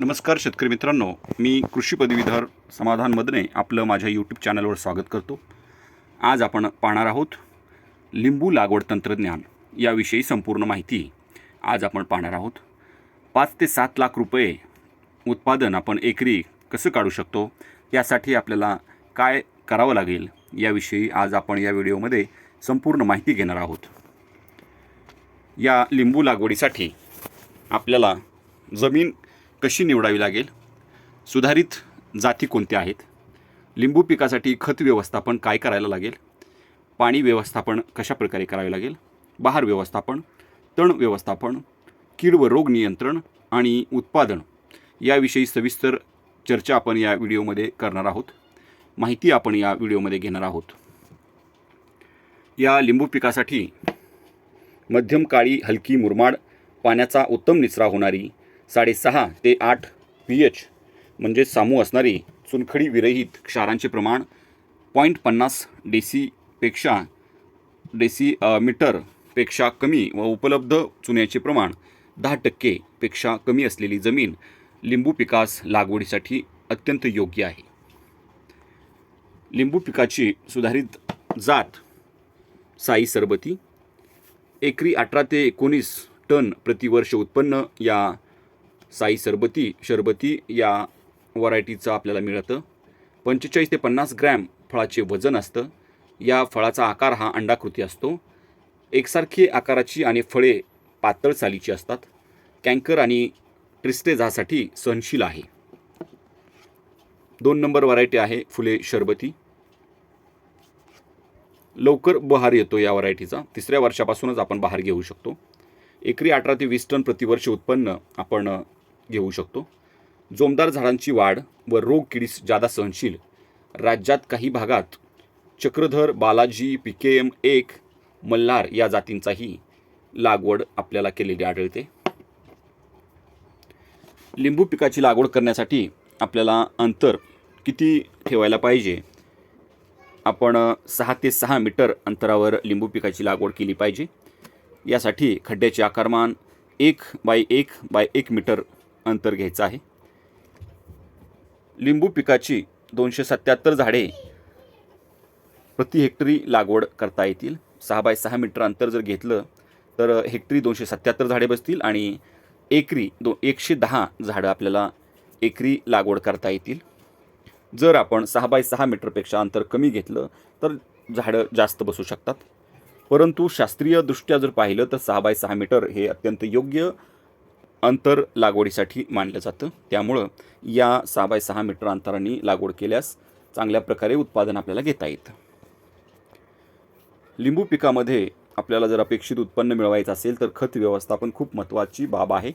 नमस्कार शेतकरी मित्रांनो मी कृषी पदवीधर समाधान मदने आपलं माझ्या यूट्यूब चॅनलवर स्वागत करतो. आज आपण पाहणार आहोत लिंबू लागवड तंत्रज्ञान याविषयी संपूर्ण माहिती. आज आपण पाहणार आहोत पाच ते सात लाख रुपये उत्पादन आपण एकरी कसं काढू शकतो यासाठी आपल्याला काय करावं लागेल याविषयी आज आपण या व्हिडिओमध्ये संपूर्ण माहिती घेणार आहोत. या लिंबू लागवडीसाठी आपल्याला जमीन कशी निवडावी लागेल? सुधारित जाती कोणत्या आहेत? लिंबू पिकासाठी खत व्यवस्थापन काय करायला लागेल? पाणी व्यवस्थापन कशा प्रकारे करावे लागेल? बहार व्यवस्थापन तण व्यवस्थापन कीड व रोग नियंत्रण आणि उत्पादन याविषयी सविस्तर चर्चा आपण या व्हिडिओमध्ये करणार आहोत. माहिती आपण या व्हिडिओमध्ये घेणार आहोत. या लिंबू पिकासाठी मध्यम काळी हलकी मुरमाड पाण्याचा उत्तम निचरा होणारी साडेसहा ते आठ पी एच म्हणजे सामू असणारी चुनखडी विरहित क्षारांचे प्रमाण पॉईंट पन्नास डेसीपेक्षा डेसी मीटरपेक्षा कमी व उपलब्ध चुन्याचे प्रमाण दहा टक्केपेक्षा कमी असलेली जमीन लिंबू पिकास लागवडीसाठी अत्यंत योग्य आहे. लिंबू पिकाची सुधारित जात साई सरबती एकरी अठरा ते एकोणीस टन प्रतिवर्ष उत्पन्न या साई सरबती शरबती या व्हरायटीचं आपल्याला मिळतं. पंचेचाळीस ते पन्नास ग्रॅम फळाचे वजन असतं. या फळाचा आकार हा अंडाकृती असतो. एकसारखी आकाराची आणि फळे पातळ सालीची असतात. कँकर आणि ट्रिस्टेझासाठी सहनशील आहे. दोन नंबर व्हरायटी आहे फुले शरबती. लवकर बहार येतो या व्हरायटीचा. तिसऱ्या वर्षापासूनच आपण बहार घेऊ शकतो. एकरी अठरा ते वीस टन प्रतिवर्ष उत्पन्न आपण घेऊ शकतो. जोमदार झाडांची वाढ व रोग किडीस जादा सहनशील राज्यात काही भागात चक्रधर बालाजी पिकेएम एक मल्हार या जातींचाही लागवड आपल्याला केलेली आढळते. लिंबू पिकाची लागवड करण्यासाठी आपल्याला अंतर किती ठेवायला पाहिजे? आपण सहा ते सहा मीटर अंतरावर लिंबू पिकाची लागवड केली पाहिजे. यासाठी खड्ड्याचे आकारमान एक बाय एक बाय एक मीटर अंतर घ्यायचं आहे. लिंबू पिकाची दोनशे सत्याहत्तर झाडे प्रति हेक्टरी लागवड करता येतील. सहा बाय सहा मीटर अंतर जर घेतलं तर हेक्टरी दोनशे सत्याहत्तर झाडे बसतील आणि एकरी दो एकशे दहा झाडं आपल्याला एकरी लागवड करता येतील. जर आपण सहा बाय सहा मीटरपेक्षा अंतर कमी घेतलं तर झाडं जास्त बसू शकतात. परंतु शास्त्रीयदृष्ट्या जर पाहिलं तर सहा बाय सहा मीटर हे अत्यंत योग्य अंतर लागवडीसाठी मानलं जातं. त्यामुळं या सहा बाय सहा मीटर अंतराने लागवड केल्यास चांगल्या प्रकारे उत्पादन आपल्याला घेता येतं. लिंबू पिकामध्ये आपल्याला जर अपेक्षित उत्पन्न मिळवायचं असेल तर खत व्यवस्थापन खूप महत्त्वाची बाब आहे.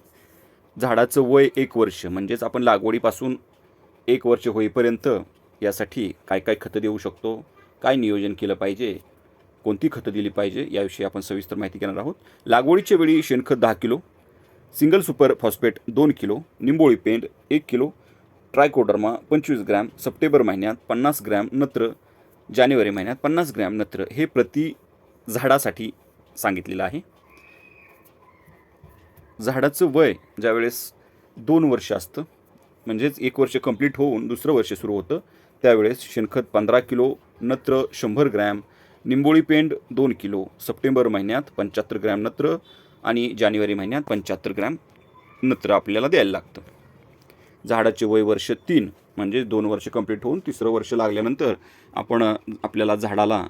झाडाचं वय एक वर्ष म्हणजेच आपण लागवडीपासून एक वर्ष होईपर्यंत यासाठी काय काय खतं देऊ शकतो काय नियोजन केलं पाहिजे कोणती खतं दिली पाहिजे याविषयी आपण सविस्तर माहिती घेणार आहोत. लागवडीच्या वेळी शेणखत दहा किलो सिंगल सुपर फॉस्फेट दोन किलो निंबोळी पेंड एक किलो ट्रायकोडर्मा पंचवीस ग्रॅम सप्टेंबर महिन्यात पन्नास ग्रॅम नत्र जानेवारी महिन्यात पन्नास ग्रॅम नत्र हे प्रति झाडासाठी सांगितलेलं आहे. झाडाचं वय ज्यावेळेस दोन वर्ष असतं म्हणजेच एक वर्ष कंप्लीट होऊन दुसरं वर्ष सुरू होतं त्यावेळेस शेणखत पंधरा किलो नत्र शंभर ग्रॅम निंबोळी पेंड दोन किलो सप्टेंबर महिन्यात पंच्याहत्तर ग्रॅम नत्र आणि जानेवारी महिन्यात पंच्याहत्तर ग्रॅम नत्र आपल्याला द्यायला लागतं. झाडाचे वय वर्ष तीन म्हणजे दोन वर्ष कंप्लीट होऊन तिसरं वर्ष लागल्यानंतर आपण आपल्याला झाडाला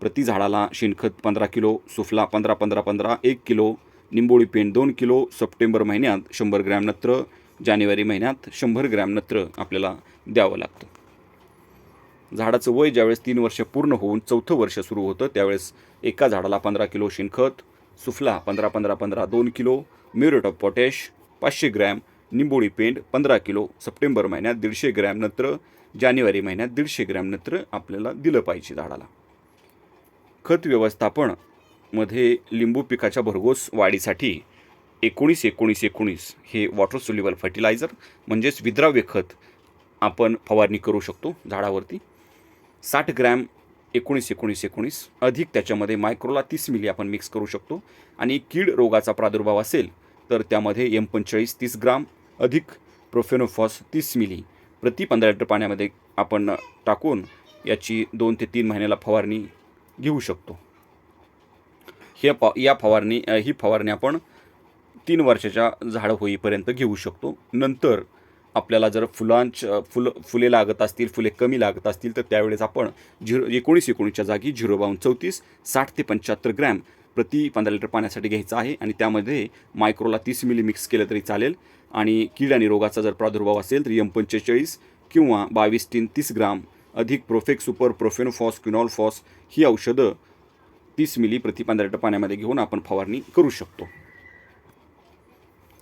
प्रति झाडाला शेणखत पंधरा किलो सुफला पंधरा पंधरा पंधरा एक किलो निंबोळी पेंट दोन किलो सप्टेंबर महिन्यात शंभर ग्रॅम नत्र जानेवारी महिन्यात शंभर ग्रॅम नत्र आपल्याला द्यावं लागतं. झाडाचं वय ज्यावेळेस तीन वर्ष पूर्ण होऊन चौथं वर्ष सुरू होतं त्यावेळेस एका झाडाला पंधरा किलो शेणखत सुफला पंधरा पंधरा पंधरा दोन किलो म्युरेट ऑफ पोटॅश पाचशे ग्रॅम निंबोळी पेंड पंधरा किलो सप्टेंबर महिन्यात दीडशे ग्रॅम नत्र जानेवारी महिन्यात दीडशे ग्रॅम नत्र आपल्याला दिलं पाहिजे झाडाला. खत व्यवस्थापनमध्ये लिंबू पिकाच्या भरघोस वाढीसाठी एकोणीस एकोणीस एकोणीस हे वॉटर सोल्युबल फर्टिलायझर म्हणजेच विद्राव्य खत आपण फवारणी करू शकतो झाडावरती. साठ ग्रॅम एकोणीस एकोणीस एकोणीस. अधिक त्याच्यामध्ये मायक्रोला तीस मिली आपण मिक्स करू शकतो. आणि कीड रोगाचा प्रादुर्भाव असेल तर त्यामध्ये एम पंचेचाळीस तीस ग्राम. अधिक प्रोफेनोफॉस तीस मिली प्रति पंधरा लिटर पाण्यामध्ये आपण टाकून याची दोन ते तीन महिन्याला फवारणी घेऊ शकतो. हे प या फवारणी ही फवारणी आपण तीन वर्षाच्या झाडं होईपर्यंत घेऊ शकतो. नंतर आपल्याला जर फुलांच्या फुलं फुले लागत असतील फुले कमी लागत असतील तर त्यावेळेस आपण झिरो एकोणीस एकोणीसच्या जागी झिरो बावन्न चौतीस साठ ते पंच्याहत्तर ग्रॅम प्रति पंधरा लिटर पाण्यासाठी घ्यायचं आहे. आणि त्यामध्ये मायक्रोला तीस मिली मिक्स केलं तरी चालेल. आणि कीड आणि रोगाचा जर प्रादुर्भाव असेल तर एम पंचेचाळीस किंवा बावीस तीन तीस ग्राम अधिक प्रोफेक सुपर प्रोफेनोफॉस क्युनॉलफॉस ही औषधं तीस मिली प्रति पंधरा लिटर पाण्यामध्ये घेऊन आपण फवारणी करू शकतो.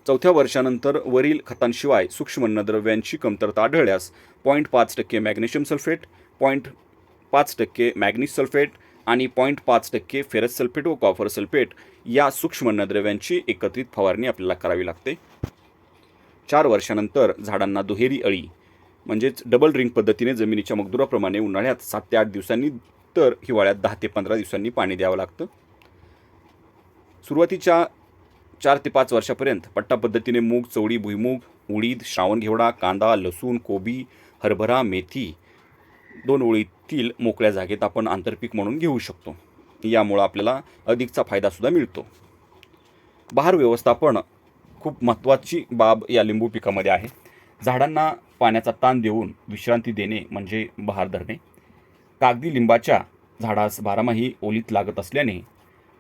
चौथ्या वर्षानंतर वरील खतांशिवाय सूक्ष्म अन्नद्रव्यांची कमतरता आढळल्यास पॉईंट पाच टक्के मॅग्नेशियम सल्फेट पॉईंट पाच टक्के मॅग्नीज सल्फेट आणि पॉईंट पाच टक्के फेरस सल्फेट व कॉफर सल्फेट या सूक्ष्म अन्नद्रव्यांची एकत्रित फवारणी आपल्याला करावी लागते. चार वर्षानंतर झाडांना दुहेरी अळी म्हणजेच डबल रिंग पद्धतीने जमिनीच्या मगदुराप्रमाणे उन्हाळ्यात सात ते आठ दिवसांनी तर हिवाळ्यात दहा ते पंधरा दिवसांनी पाणी द्यावं लागतं. सुरुवातीच्या चार ते पाच वर्षापर्यंत पट्टा पद्धतीने मूग चवळी भुईमूग उडीद श्रावण घेवडा कांदा लसूण कोबी हरभरा मेथी दोन ओळीतील मोकळ्या जागेत आपण आंतरपीक म्हणून घेऊ शकतो. यामुळं आपल्याला अधिकचा फायदासुद्धा मिळतो. बहार व्यवस्थापन खूप महत्त्वाची बाब या लिंबू पिकामध्ये आहे. झाडांना पाण्याचा ताण देऊन विश्रांती देणे म्हणजे बहार धरणे. कागदी लिंबाच्या झाडास बारामाही ओलीत लागत असल्याने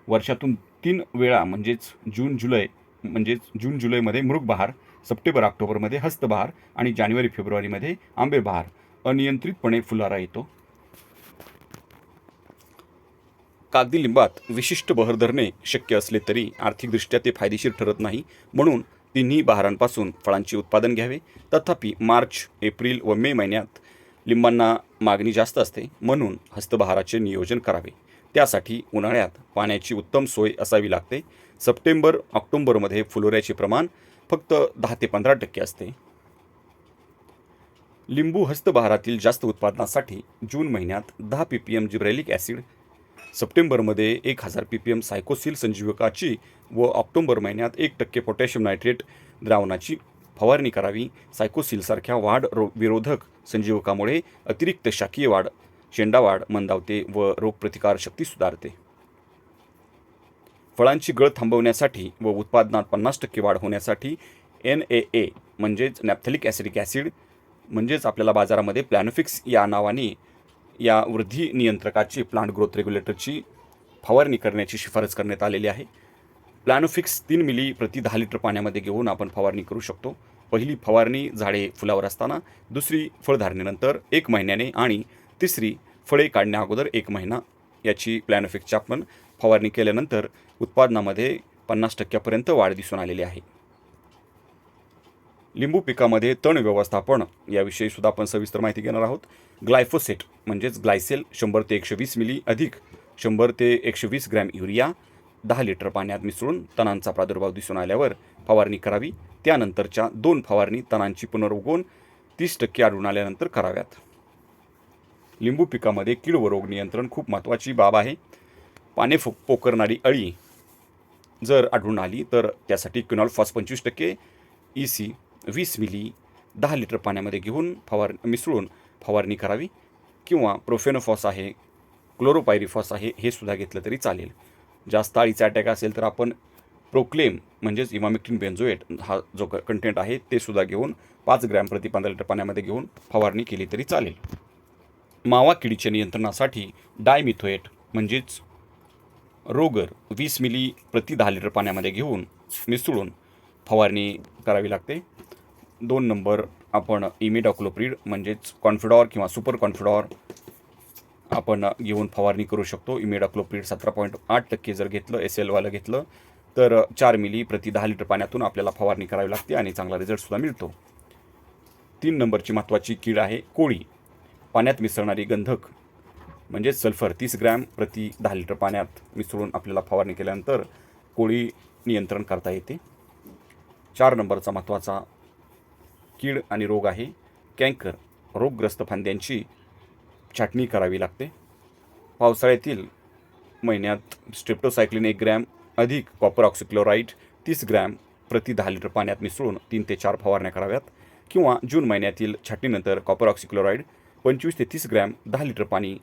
वर्षातून तीन वेळा म्हणजेच जून जुलै म्हणजेच जून जुलैमध्ये मृगबहार सप्टेंबर ऑक्टोबरमध्ये हस्तबहार आणि जानेवारी फेब्रुवारीमध्ये आंबेबहार अनियंत्रितपणे फुलारा येतो. कागदी लिंबात विशिष्ट बहर धरणे शक्य असले तरी आर्थिकदृष्ट्या ते फायदेशीर ठरत नाही. म्हणून तिन्ही बहारांपासून फळांचे उत्पादन घ्यावे. तथापि मार्च एप्रिल व मे महिन्यात लिंबांना मागणी जास्त असते. म्हणून हस्तबहाराचे नियोजन करावे. त्यासाठी उन्हाळ्यात पाण्याची उत्तम सोय असावी लागते. सप्टेंबर ऑक्टोंबरमध्ये फुलोऱ्याचे प्रमाण फक्त दहा ते पंधरा टक्के असते. लिंबू हस्तबहारातील जास्त उत्पादनासाठी जून महिन्यात दहा P P M gibberellic acid सप्टेंबरमध्ये एक हजार पी पी एम सायकोसिल संजीवकाची व ऑक्टोंबर महिन्यात एक टक्के पोटॅशियम नायट्रेट द्रावणाची फवारणी करावी. सायकोसिलसारख्या वाढ रो विरोधक संजीवकामुळे अतिरिक्त शाकीय वाढ शेंडावाढ मंदावते व रोगप्रतिकारशक्ती सुधारते. फळांची गळ थांबवण्यासाठी व उत्पादनात पन्नास टक्के वाढ होण्यासाठी एन ए ए म्हणजेच नॅप्थलिक ॲसिडिक ॲसिड म्हणजेच आपल्याला बाजारामध्ये प्लॅनोफिक्स या नावाने या वृद्धी नियंत्रकाची प्लांट ग्रोथ रेग्युलेटरची फवारणी करण्याची शिफारस करण्यात आलेली आहे. प्लॅनोफिक्स तीन मिली प्रति दहा लिटर पाण्यामध्ये घेऊन आपण फवारणी करू शकतो. पहिली फवारणी झाडे फुलावर असताना दुसरी फळधारणेनंतर एक महिन्याने आणि तिसरी फळे काढण्या अगोदर एक महिना याची प्लॅनोफिक्सची आपण फवारणी केल्यानंतर उत्पादनामध्ये पन्नास टक्क्यापर्यंत वाढ दिसून आलेली आहे. लिंबू पिकामध्ये तण व्यवस्थापन याविषयी सुद्धा आपण सविस्तर माहिती घेणार आहोत. ग्लायफोसेट म्हणजेच ग्लायसेल शंभर ते एकशे वीस मिली अधिक शंभर ते एकशे वीस ग्रॅम युरिया दहा लिटर पाण्यात मिसळून तणांचा प्रादुर्भाव दिसून आल्यावर फवारणी करावी. त्यानंतरच्या दोन फवारणी तणांची पुनर्वगवून तीस टक्के आढळून आल्यानंतर कराव्यात. लिंबू पिकामध्ये कीड व रोग नियंत्रण खूप महत्त्वाची बाब आहे. पाने फो पोकरणारी अळी जर आढळून आली तर त्यासाठी क्युनॉल फॉस पंचवीस टक्के ई सी वीस मिली दहा लिटर पाण्यामध्ये घेऊन फवार मिसळून फवारणी करावी किंवा प्रोफेनोफॉस आहे क्लोरोपायरिफॉस आहे हे सुद्धा घेतलं तरी चालेल. जास्त अळीचा अटॅक असेल तर आपण प्रोक्लेम म्हणजेच इमामिक्टिन बेन्झोएट हा जो कंटेंट आहे ते सुद्धा घेऊन पाच ग्रॅम प्रति पंधरा लिटर पाण्यामध्ये घेऊन फवारणी केली तरी चालेल. मावा किडीच्या नियंत्रणासाठी डायमिथोएट म्हणजेच रोगर वीस मिली प्रति दहा लिटर पाण्यामध्ये घेऊन मिसळून फवारणी करावी लागते. दोन नंबर आपण इमिडॉक्लोप्रीड म्हणजेच कॉन्फिडॉर किंवा सुपर कॉन्फिडॉर आपण घेऊन फवारणी करू शकतो. इमिडॉक्लोप्रीड सतरा पॉईंट आठ टक्के जर घेतलं एस एलवालं घेतलं तर चार मिली प्रति दहा लिटर पाण्यातून आपल्याला फवारणी करावी लागते आणि चांगला रिझल्टसुद्धा मिळतो. तीन नंबरची महत्त्वाची कीड आहे कोळी. पाण्यात मिसळणारी गंधक म्हणजेच सल्फर तीस ग्रॅम प्रति दहा लिटर पाण्यात मिसळून आपल्याला फवारणी केल्यानंतर कोळी नियंत्रण करता येते. चार नंबरचा महत्त्वाचा कीड आणि रोग आहे. कँकर रोगग्रस्त फांद्यांची छाटणी करावी लागते. पावसाळ्यातील महिन्यात स्ट्रिप्टोसायक्लिन एक ग्रॅम अधिक कॉपर ऑक्सिक्लोराईड तीस ग्रॅम प्रति दहा लिटर पाण्यात मिसळून तीन ते चार फवारण्या कराव्यात किंवा जून महिन्यातील छाटणीनंतर कॉपर ऑक्सिक्लोराईड पंचवीस ते तीस ग्रॅम दहा लिटर पाणी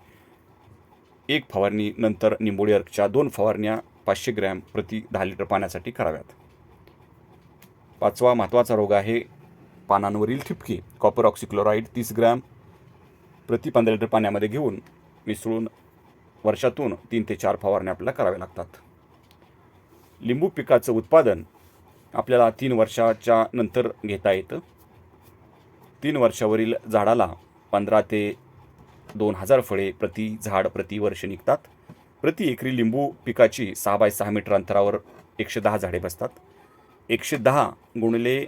एक फवारणी नंतर निंबोळी अर्कच्या दोन फवारण्या पाचशे ग्रॅम प्रति दहा लिटर पाण्यासाठी कराव्यात. पाचवा महत्त्वाचा रोग आहे पानांवरील ठिपके. कॉपर ऑक्सिक्लोराईड तीस ग्रॅम प्रति पंधरा लिटर पाण्यामध्ये घेऊन मिसळून वर्षातून तीन ते चार फवारण्या आपल्याला कराव्या लागतात. लिंबू पिकाचं उत्पादन आपल्याला तीन वर्षाच्या नंतर घेता येतं. तीन वर्षावरील झाडाला पंधरा ते दोन हजार फळे प्रति झाड प्रति वर्ष निघतात. प्रति एकरी लिंबू पिकाची सहा बाय सहा मीटर अंतरावर एकशे दहा झाडे बसतात. एकशे दहा गुणले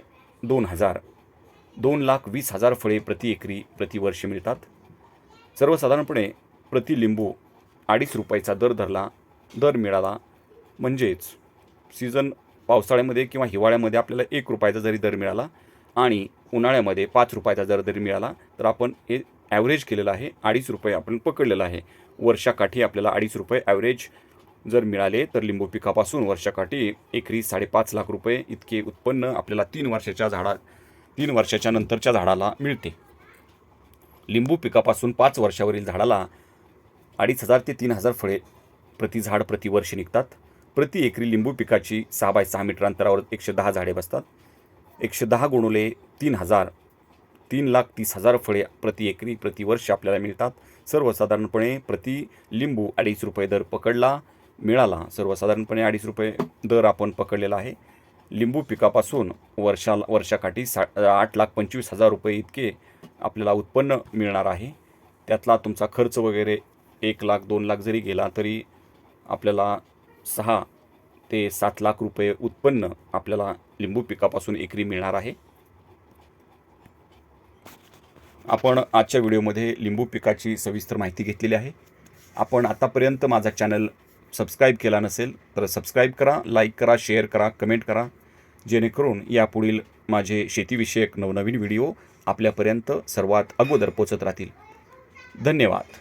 दोन हजार दोन लाख वीस हजार फळे प्रति एकरी प्रतिवर्ष मिळतात. सर्वसाधारणपणे प्रति लिंबू अडीच रुपयाचा दर धरला दर मिळाला म्हणजेच सीझन पावसाळ्यामध्ये किंवा हिवाळ्यामध्ये आपल्याला एक रुपयाचा जरी दर मिळाला आणि उन्हाळ्यामध्ये पाच रुपयाचा जर जरी मिळाला तर आपण हे ॲव्हरेज केलेलं आहे अडीच रुपये आपण पकडलेलं आहे. वर्षाकाठी आपल्याला अडीच रुपये ॲव्हरेज जर मिळाले तर लिंबू पिकापासून वर्षाकाठी एकरी साडेपाच लाख रुपये इतके उत्पन्न आपल्याला तीन वर्षाच्या झाडा तीन वर्षाच्या नंतरच्या झाडाला मिळते. लिंबू पिकापासून पाच वर्षावरील झाडाला अडीच हजार ते तीन हजार फळे प्रति झाड प्रतिवर्ष निघतात. प्रति एकरी लिंबू पिकाची सहा बाय सहा मीटर अंतरावर एकशे दहा झाडे बसतात. एकशे दहा गुणुले तीन हजार तीन लाख तीस हजार फळे प्रति एकरी प्रतिवर्ष आपल्याला मिळतात. सर्वसाधारणपणे प्रति लिंबू अडीच रुपये दर पकडला मिळाला सर्वसाधारणपणे अडीच रुपये दर आपण पकडलेला आहे. लिंबू पिकापासून वर्षाला वर्षाकाठी सा आठ लाख पंचवीस हजार रुपये इतके आपल्याला उत्पन्न मिळणार आहे. त्यातला तुमचा खर्च वगैरे एक लाख दोन लाख जरी गेला तरी आपल्याला सहा ते सात लाख रुपये उत्पन्न आपल्याला लिंबू पिकापासून एकरी मिळणार आहे. आपण आजच्या व्हिडिओमध्ये लिंबू पिकाची सविस्तर माहिती घेतलेली आहे. आपण आतापर्यंत माझा चॅनल सबस्क्राईब केला नसेल तर सबस्क्राईब करा लाईक करा शेअर करा कमेंट करा. जेणेकरून यापुढील माझे शेतीविषयक नवनवीन व्हिडिओ आपल्यापर्यंत सर्वात अगोदर पोचत राहतील. धन्यवाद.